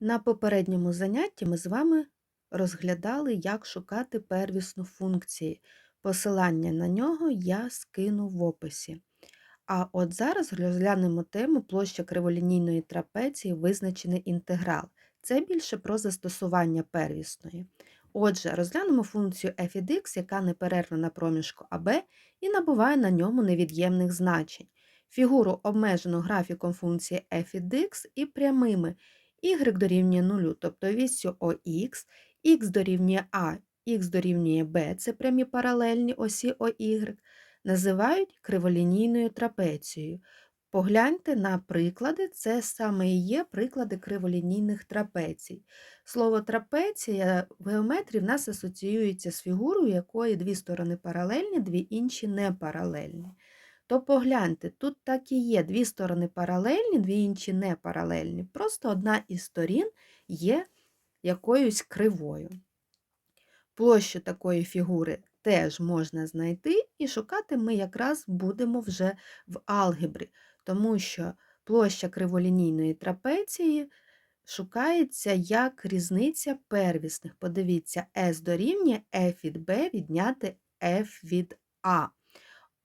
На попередньому занятті ми з вами розглядали, як шукати первісну функції. Посилання на нього я скину в описі. А от зараз розглянемо тему площа криволінійної трапеції визначений інтеграл. Це більше про застосування первісної. Отже, розглянемо функцію f від x, яка неперервна на проміжку АБ і набуває на ньому невід'ємних значень. Фігуру обмежену графіком функції f від x і прямими y дорівнює 0, тобто вісю ОХ, х дорівнює А, х дорівнює Б, це прямі паралельні осі ОY, називають криволінійною трапецією. Погляньте на приклади, це саме і є приклади криволінійних трапецій. Слово трапеція в геометрії в нас асоціюється з фігурою, якої дві сторони паралельні, дві інші не паралельні. То погляньте, тут так і є дві сторони паралельні, дві інші не паралельні. Просто одна із сторін є якоюсь кривою. Площу такої фігури теж можна знайти, і шукати ми якраз будемо вже в алгебрі, тому що площа криволінійної трапеції шукається як різниця первісних. Подивіться, S дорівнює F від B відняти F від A.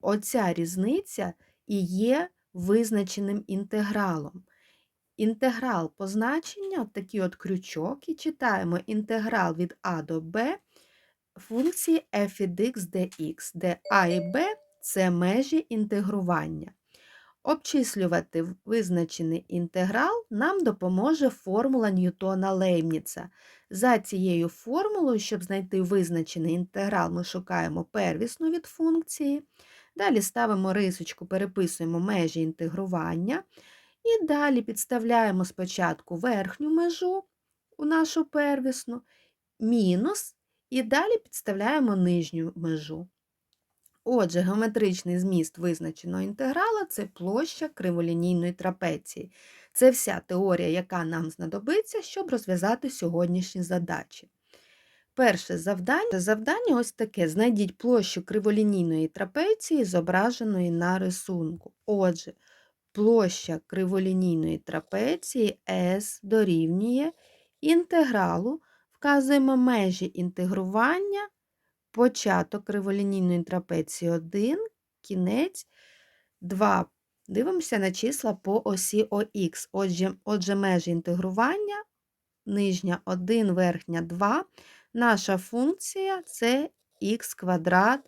Оця різниця і є визначеним інтегралом. Інтеграл позначення, такий от крючок, і читаємо інтеграл від А до Б функції f від x dx, де А і Б це межі інтегрування. Обчислювати визначений інтеграл нам допоможе формула Ньютона Лейбніца. За цією формулою, щоб знайти визначений інтеграл, ми шукаємо первісну від функції. Далі ставимо рисочку, переписуємо межі інтегрування. І далі підставляємо спочатку верхню межу у нашу первісну, мінус, і далі підставляємо нижню межу. Отже, геометричний зміст визначеного інтеграла це площа криволінійної трапеції. Це вся теорія, яка нам знадобиться, щоб розв'язати сьогоднішні задачі. Перше завдання завдання ось таке: знайдіть площу криволінійної трапеції, зображеної на рисунку. Отже, площа криволінійної трапеції S дорівнює інтегралу, вказуємо межі інтегрування, початок криволінійної трапеції 1, кінець 2. Дивимося на числа по осі ОХ. Отже, отже межі інтегрування, нижня 1, верхня 2. Наша функція це х квадрат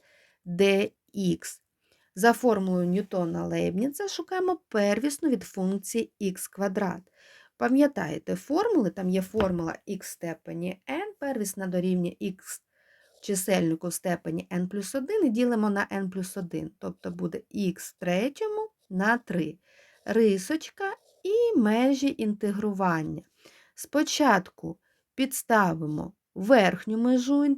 dx. За формулою Ньютона Лейбніца шукаємо первісну від функції х квадрат. Пам'ятаєте, формули, там є формула х степені n, первісна дорівнює х чисельнику в степені n плюс 1 і ділимо на n плюс 1, тобто буде х третьому на 3. Рисочка і межі інтегрування. Спочатку підставимо верхню межу,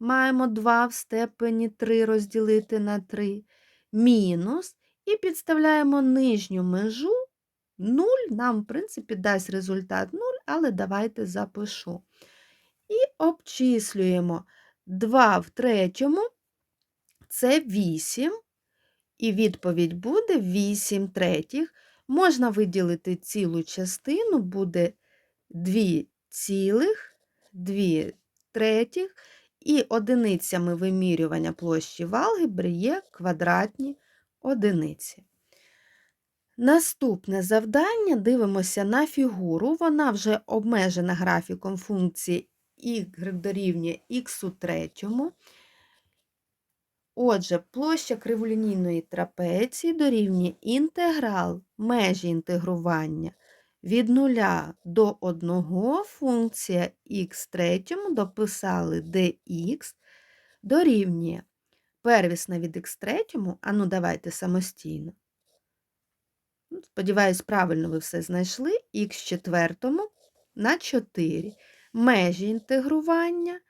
маємо 2 в степені 3 розділити на 3, мінус, і підставляємо нижню межу 0, нам, в принципі, дасть результат 0, але давайте запишу. І обчислюємо 2 в третьому це 8, і відповідь буде 8 третіх. Можна виділити цілу частину, буде 2 цілих, 2 третіх, і одиницями вимірювання площі в алгебрі є квадратні одиниці. Наступне завдання дивимося на фігуру, вона вже обмежена графіком функції y дорівнює х у третьому. Отже, площа криволінійної трапеції дорівнює інтеграл межі інтегрування від 0 до 1 функція х третьому дописали dx дорівнює первісна від х третьому, а ну давайте самостійно. Ну, сподіваюсь, правильно ви все знайшли. Х четвертому на 4 межі інтегрування.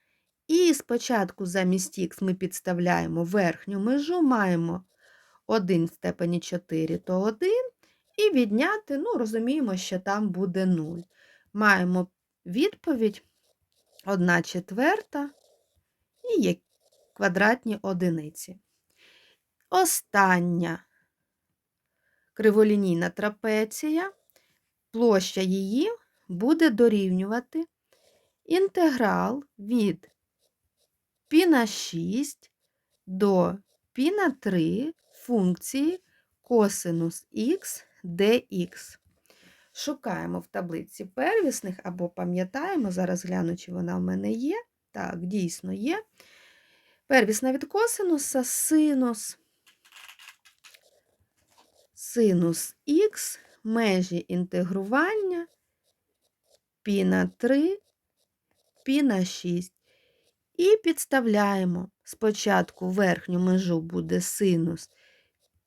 І спочатку замість х ми підставляємо верхню межу, маємо 1 в степені 4, то 1, і відняти, ну, розуміємо, що там буде 0. Маємо відповідь 1 четверта і є квадратні одиниці. Остання криволінійна трапеція, площа її буде дорівнювати інтеграл від π на 6 до π на 3 функції косинус х dx. Шукаємо в таблиці первісних, або пам'ятаємо, зараз гляну, чи вона в мене є. Так, дійсно є. Первісна від косинуса синус, синус х, межі інтегрування пі на 3, пі на 6. І підставляємо спочатку верхню межу буде синус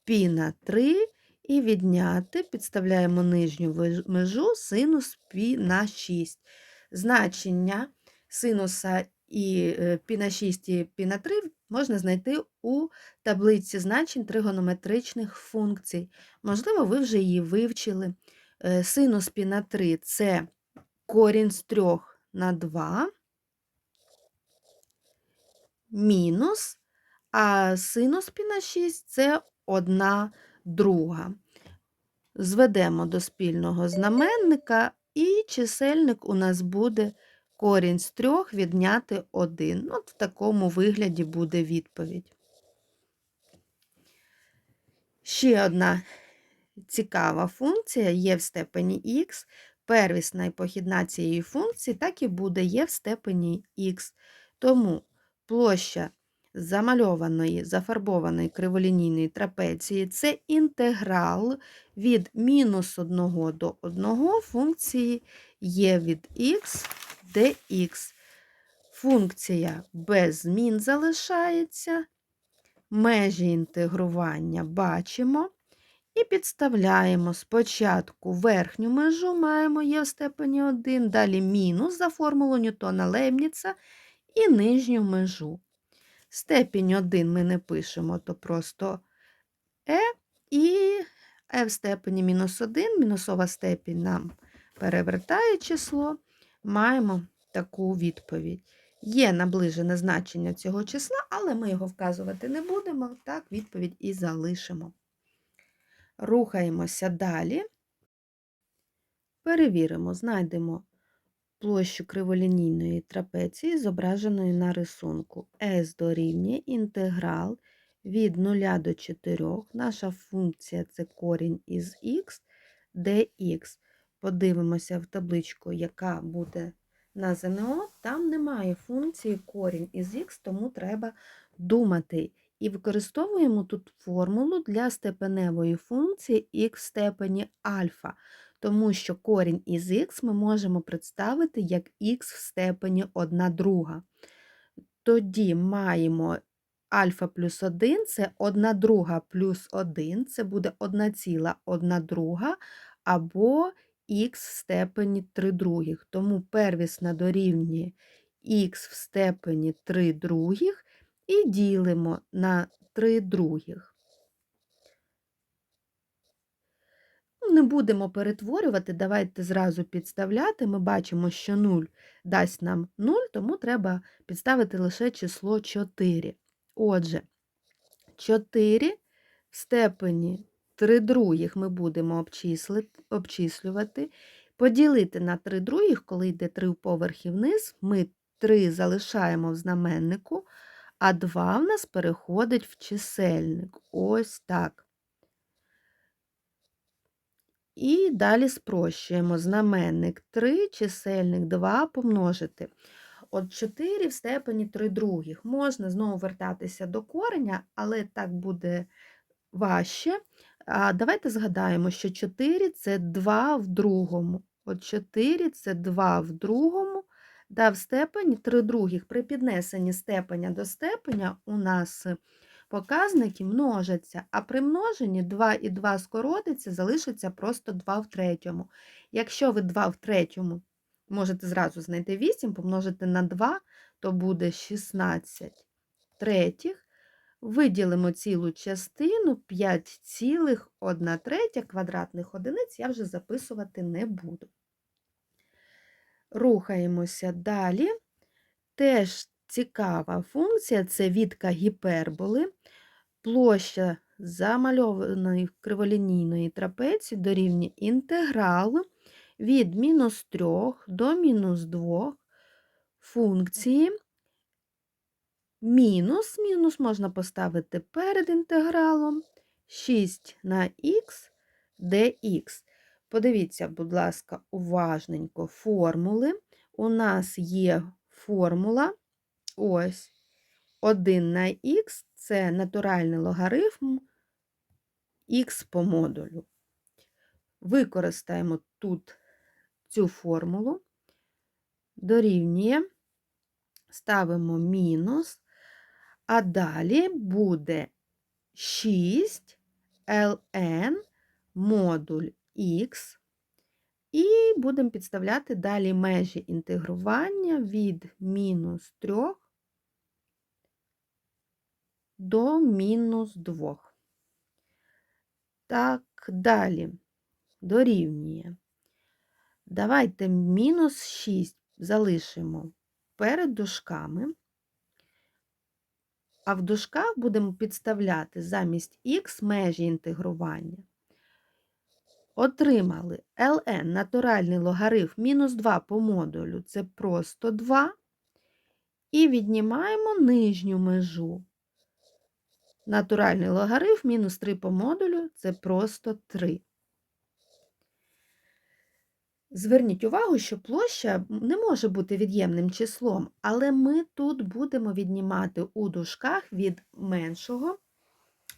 пі на 3, і відняти підставляємо нижню межу синус пі на 6. Значення синуса і е, пі на 6 і пі на 3 можна знайти у таблиці значень тригонометричних функцій. Можливо, ви вже її вивчили. Е, синус пі на 3 це корінь з 3 на 2, мінус, а синус пі на 6 це 1 друга. Зведемо до спільного знаменника, і чисельник у нас буде корінь з 3 відняти 1. От в такому вигляді буде відповідь. Ще одна цікава функція є в степені х. Первісна і похідна цієї функції так і буде є в степені х. Тому площа замальованої, зафарбованої криволінійної трапеції це інтеграл від мінус 1 до 1 функції є від х dx. Функція без змін залишається. Межі інтегрування бачимо. І підставляємо спочатку верхню межу маємо є в степені 1, далі мінус за формулу Ньютона Лейбніца і нижню межу. Степінь 1 ми не пишемо, то просто е, і е в степені мінус 1, мінусова степінь нам перевертає число, маємо таку відповідь. Є наближене значення цього числа, але ми його вказувати не будемо, так відповідь і залишимо. Рухаємося далі. Перевіримо, знайдемо площу криволінійної трапеції, зображеної на рисунку. S дорівнює інтеграл від 0 до 4. Наша функція це корінь із х, dx. Подивимося в табличку, яка буде на ЗНО. Там немає функції корінь із х, тому треба думати. І використовуємо тут формулу для степеневої функції х в степені альфа, тому що корінь із х ми можемо представити як х в степені 1 друга. Тоді маємо альфа плюс 1 це 1 друга плюс 1, це буде 1,1 друга, або х в степені 3 других. Тому первісна дорівнює х в степені 3 других і ділимо на 3 других. Не будемо перетворювати, давайте зразу підставляти. Ми бачимо, що 0 дасть нам 0, тому треба підставити лише число 4. Отже, 4 в степені 3 других ми будемо обчислювати. Поділити на 3 других, коли йде 3 поверхи вниз, ми 3 залишаємо в знаменнику, а 2 в нас переходить в чисельник. Ось так. І далі спрощуємо знаменник 3, чисельник 2 помножити. От 4 в степені 3 других. Можна знову вертатися до кореня, але так буде важче. А давайте згадаємо, що 4 це 2 в другому. От 4 це 2 в другому, да в степені 3 других. При піднесенні степеня до степеня у нас показники множаться, а при множенні 2 і 2 скоротиться, залишиться просто 2 в третьому. Якщо ви 2 в третьому можете зразу знайти 8, помножити на 2, то буде 16 третіх. Виділимо цілу частину 5,1 третя квадратних одиниць, я вже записувати не буду. Рухаємося далі. Теж цікава функція це відка гіперболи. Площа замальованої криволінійної трапеції дорівнює інтеграл від мінус 3 до мінус 2 функції мінус, мінус можна поставити перед інтегралом 6 на х dx. Подивіться, будь ласка, уважненько формули. У нас є формула ось 1 на х це натуральний логарифм х по модулю. Використаємо тут цю формулу, дорівнює, ставимо мінус, а далі буде 6 ln модуль х, і будемо підставляти далі межі інтегрування від мінус 3 до мінус 2. Так, далі дорівнює. Давайте мінус 6 залишимо перед дужками, а в дужках будемо підставляти замість х межі інтегрування. Отримали ln натуральний логарифм мінус 2 по модулю це просто 2. І віднімаємо нижню межу. Натуральний логарифм мінус 3 по модулю це просто 3. Зверніть увагу, що площа не може бути від'ємним числом, але ми тут будемо віднімати у дужках від меншого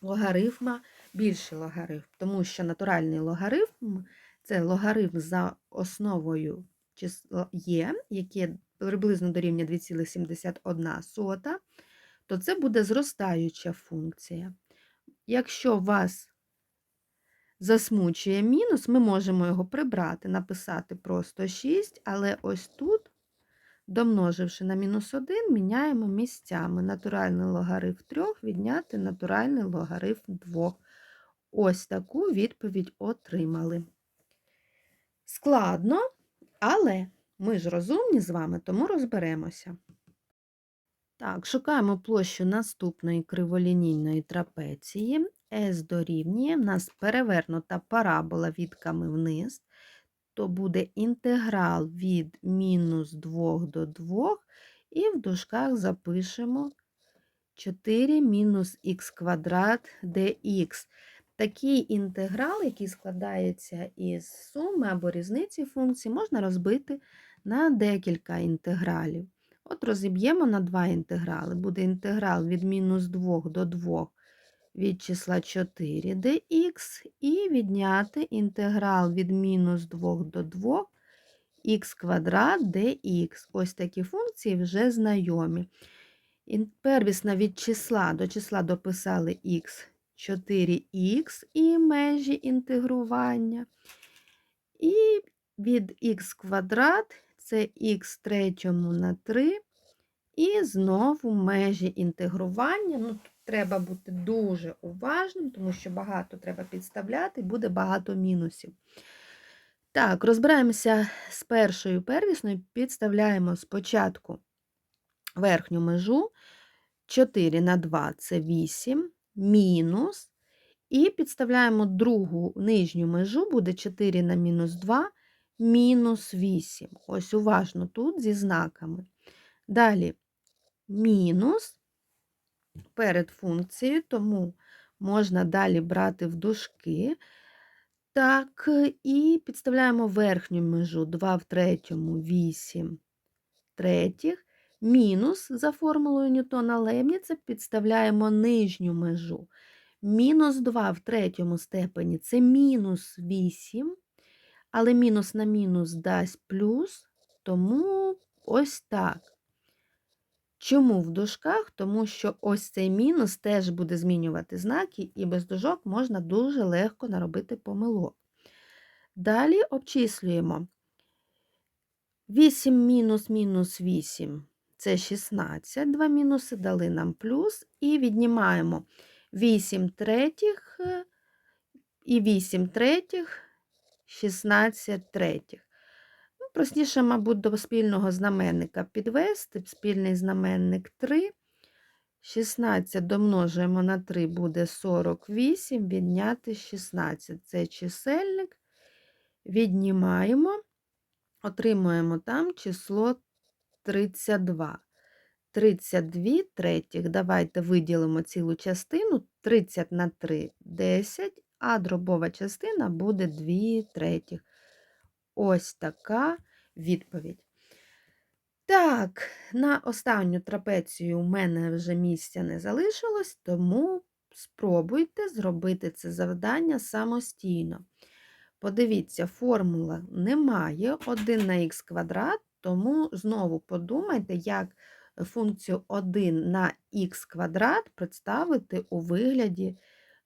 логарифма більший логарифм, тому що натуральний логарифм це логарифм за основою числа є, яке приблизно дорівнює 2,71, то це буде зростаюча функція. Якщо вас засмучує мінус, ми можемо його прибрати, написати просто 6, але ось тут, домноживши на мінус 1, міняємо місцями натуральний логарифм 3 відняти натуральний логарифм 2. Ось таку відповідь отримали. Складно, але ми ж розумні з вами, тому розберемося. Так, шукаємо площу наступної криволінійної трапеції. S дорівнює, в нас перевернута парабола відками вниз, то буде інтеграл від мінус 2 до 2, і в дужках запишемо 4 мінус х квадрат dx. Такий інтеграл, який складається із суми або різниці функцій, можна розбити на декілька інтегралів. От розіб'ємо на два інтеграли. Буде інтеграл від мінус 2 до 2 від числа 4 dx і відняти інтеграл від мінус 2 до 2 х квадрат dx. Ось такі функції вже знайомі. Первісно від числа до числа дописали х 4х і межі інтегрування. І від х квадрат це х третьому на 3. І знову межі інтегрування. Ну, Тут треба бути дуже уважним, тому що багато треба підставляти, буде багато мінусів. Так, розбираємося з першою первісною, підставляємо спочатку верхню межу 4 на 2 це 8, мінус. І підставляємо другу нижню межу, буде 4 на мінус 2, мінус 8. Ось уважно тут зі знаками. Далі мінус перед функцією, тому можна далі брати в дужки. Так, і підставляємо верхню межу 2 в третьому, 8 третіх, мінус за формулою Ньютона Лемніца підставляємо нижню межу. Мінус 2 в третьому степені це мінус 8, але мінус на мінус дасть плюс, тому ось так. Чому в дужках? Тому що ось цей мінус теж буде змінювати знаки, і без дужок можна дуже легко наробити помилок. Далі обчислюємо 8 мінус мінус 8 це 16, два мінуси дали нам плюс, і віднімаємо 8 третіх і 8 третіх, 16 третіх. Ну, Простіше, мабуть, до спільного знаменника підвести, спільний знаменник 3. 16 домножуємо на 3 буде 48, відняти 16. Це чисельник. віднімаємо, отримуємо там число 32. 32 третіх. Давайте виділимо цілу частину. 30 на 3 – 10, а дробова частина буде 2 третіх. Ось така відповідь. Так, на останню трапецію у мене вже місця не залишилось, тому спробуйте зробити це завдання самостійно. Подивіться, формула немає 1 на х квадрат, тому знову подумайте, як функцію 1 на х квадрат представити у вигляді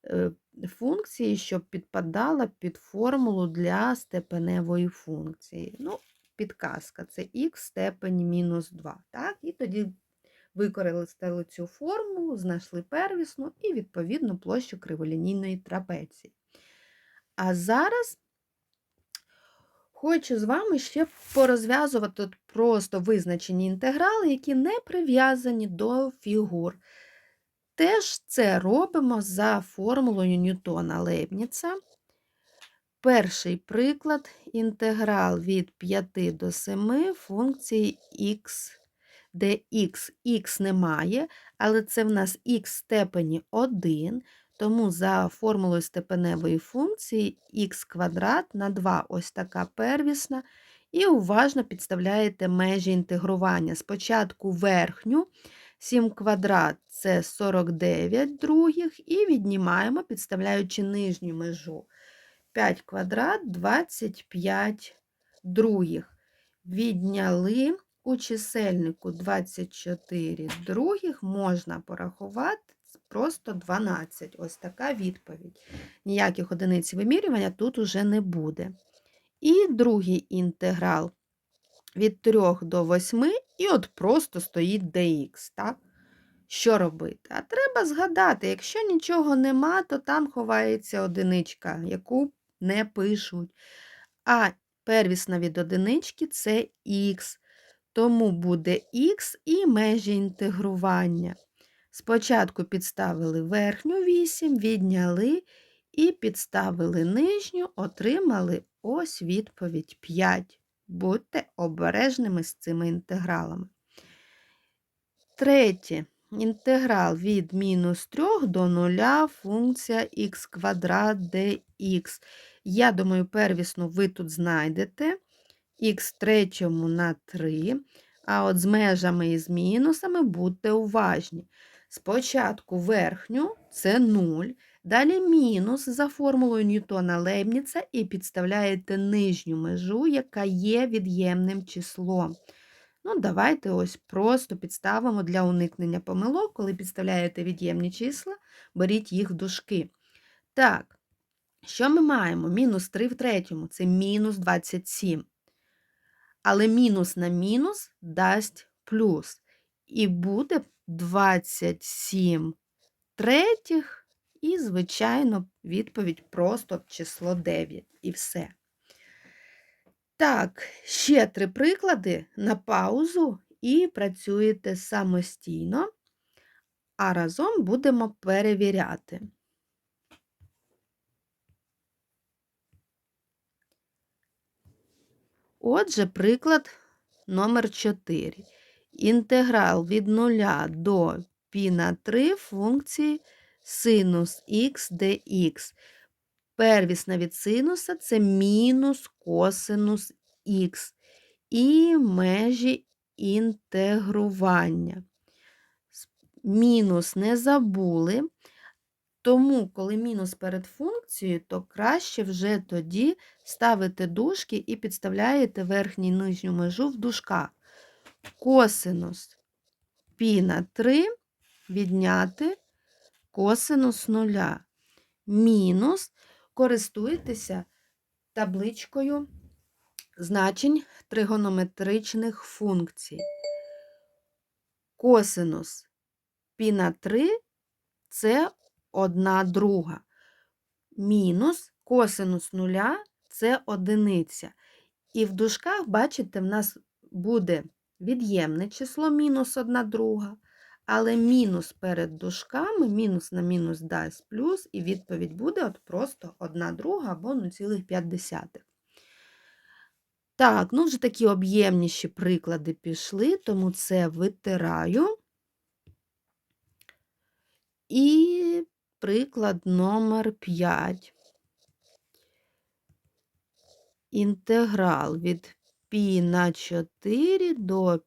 е, функції, що підпадала під формулу для степеневої функції. Ну, підказка це х в степені мінус 2. Так? І тоді використали цю формулу, знайшли первісну і, відповідно, площу криволінійної трапеції. А зараз хочу з вами ще порозв'язувати просто визначені інтеграли, які не прив'язані до фігур. Теж це робимо за формулою Ньютона Лейбніца. Перший приклад інтеграл від 5 до 7 функції х, де х, х немає, але це в нас х степені 1, тому за формулою степеневої функції х квадрат на 2 ось така первісна. І уважно підставляєте межі інтегрування. Спочатку верхню 7 квадрат це 49 других, і віднімаємо, підставляючи нижню межу. 5 квадрат 25 других. Відняли у чисельнику 24 других, можна порахувати просто 12. Ось така відповідь. Ніяких одиниць вимірювання тут уже не буде. І другий інтеграл від 3 до 8, і от просто стоїть dx. так? Що робити? А треба згадати, якщо нічого нема, то там ховається одиничка, яку не пишуть. А первісна від одинички це х. Тому буде х і межі інтегрування. Спочатку підставили верхню 8, відняли і підставили нижню, отримали ось відповідь 5. Будьте обережними з цими інтегралами. Третє. Інтеграл від мінус 3 до 0 функція х квадрат dx. Я думаю, первісну ви тут знайдете х третьому на 3, а от з межами і з мінусами будьте уважні. Спочатку верхню це 0, далі мінус за формулою Ньютона Лейбніца і підставляєте нижню межу, яка є від'ємним числом. Ну, давайте ось просто підставимо для уникнення помилок, коли підставляєте від'ємні числа, беріть їх в дужки. Так, що ми маємо? Мінус 3 в третьому це мінус 27. Але мінус на мінус дасть плюс. І буде 27 третіх, і, звичайно, відповідь просто число 9. І все. Так, ще три приклади на паузу і працюєте самостійно, а разом будемо перевіряти. Отже, приклад номер 4. Інтеграл від 0 до π на 3 функції синус х dx. Первісна від синуса це мінус косинус х. І межі інтегрування. Мінус не забули. Тому, коли мінус перед функцією, то краще вже тоді ставити дужки і підставляєте верхню і нижню межу в дужках. Косинус π на 3 відняти косинус нуля. Мінус користуйтеся табличкою значень тригонометричних функцій. Косинус π на 3 це 1 друга. Мінус косинус нуля це одиниця. І в дужках, бачите, в нас буде від'ємне число мінус 1 друга. Але мінус перед дужками, мінус на мінус дасть плюс, і відповідь буде от просто 1 друга або 0,5. Так, ну вже такі об'ємніші приклади пішли, тому це витираю. І приклад номер 5. Інтеграл від π на 4 до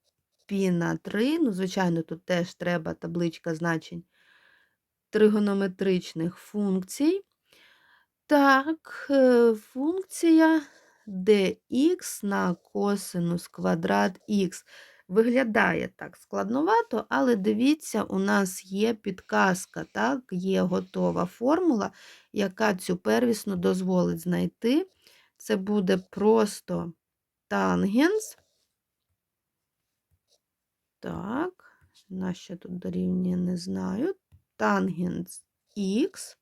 π на 3. Ну, звичайно, тут теж треба табличка значень тригонометричних функцій. Так, е, функція dx на косинус квадрат х. Виглядає так складновато, але дивіться, у нас є підказка, так, є готова формула, яка цю первісну дозволить знайти. Це буде просто тангенс. Так, на що тут дорівнює, не знаю. Тангенс х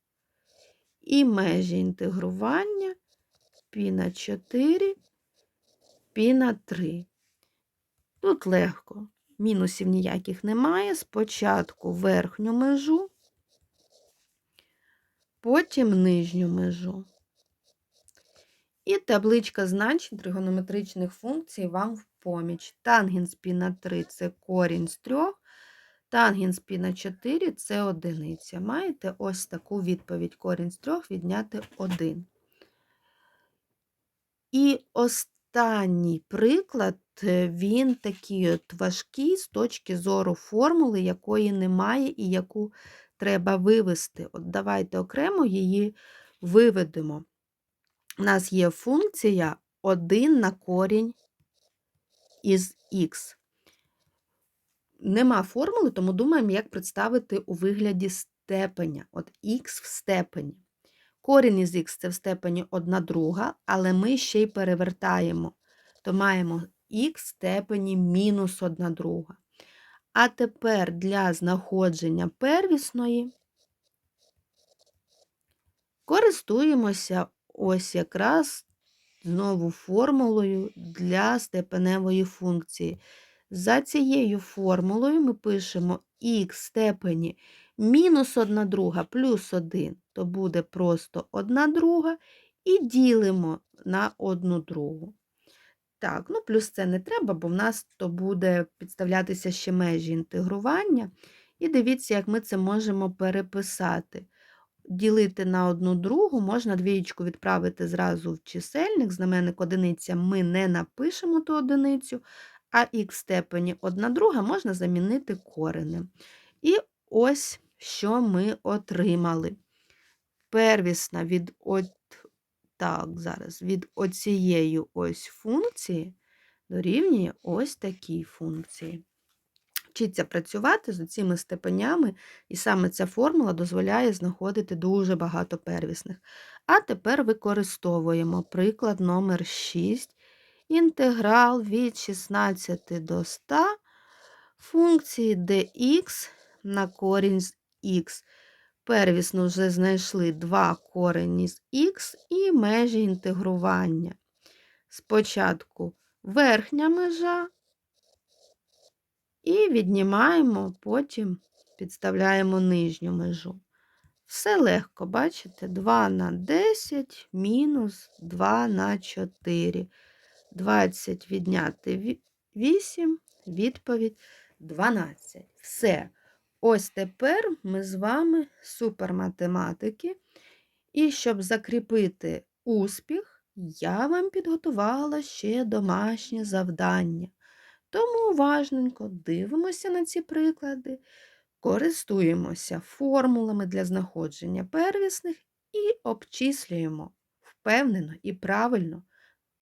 і межі інтегрування π на 4, π на 3. Тут легко, мінусів ніяких немає. Спочатку верхню межу, потім нижню межу. І табличка значень тригонометричних функцій вам в поміч. Тангенс π на 3 це корінь з 3, тангенс π на 4 це одиниця. Маєте ось таку відповідь: корінь з 3 відняти 1. І останній приклад, е, він такий от важкий з точки зору формули, якої немає і яку треба вивести. От давайте окремо її виведемо. У нас є функція 1 на корінь із х. Нема формули, тому думаємо, як представити у вигляді степеня. От х в степені. Корінь із х це в степені 1 друга, але ми ще й перевертаємо, то маємо х в степені мінус 1 друга. А тепер для знаходження первісної користуємося ось якраз знову формулою для степеневої функції. За цією формулою ми пишемо х степені мінус 1 друга плюс 1, то буде просто 1 друга, і ділимо на 1 другу. Так, ну плюс це не треба, бо в нас то буде підставлятися ще межі інтегрування. І дивіться, як ми це можемо переписати. Ділити на одну другу, можна двієчку відправити зразу в чисельник, знаменник одиниця ми не напишемо ту одиницю, а х в степені 1 друга можна замінити коренем. І ось що ми отримали. Первісна від от, так, зараз, від оцієї ось функції дорівнює ось такій функції. Вчиться працювати з цими степенями, і саме ця формула дозволяє знаходити дуже багато первісних. А тепер використовуємо приклад номер 6 інтеграл від 16 до 100 функції dx на корінь з х. Первісно вже знайшли два корені з х і межі інтегрування. Спочатку верхня межа і віднімаємо, потім підставляємо нижню межу. Все легко, бачите? 2 на 10 мінус 2 на 4. 20 відняти 8, відповідь 12. Все. Ось тепер ми з вами суперматематики. І щоб закріпити успіх, я вам підготувала ще домашнє завдання. Тому уважненько дивимося на ці приклади, користуємося формулами для знаходження первісних і обчислюємо впевнено і правильно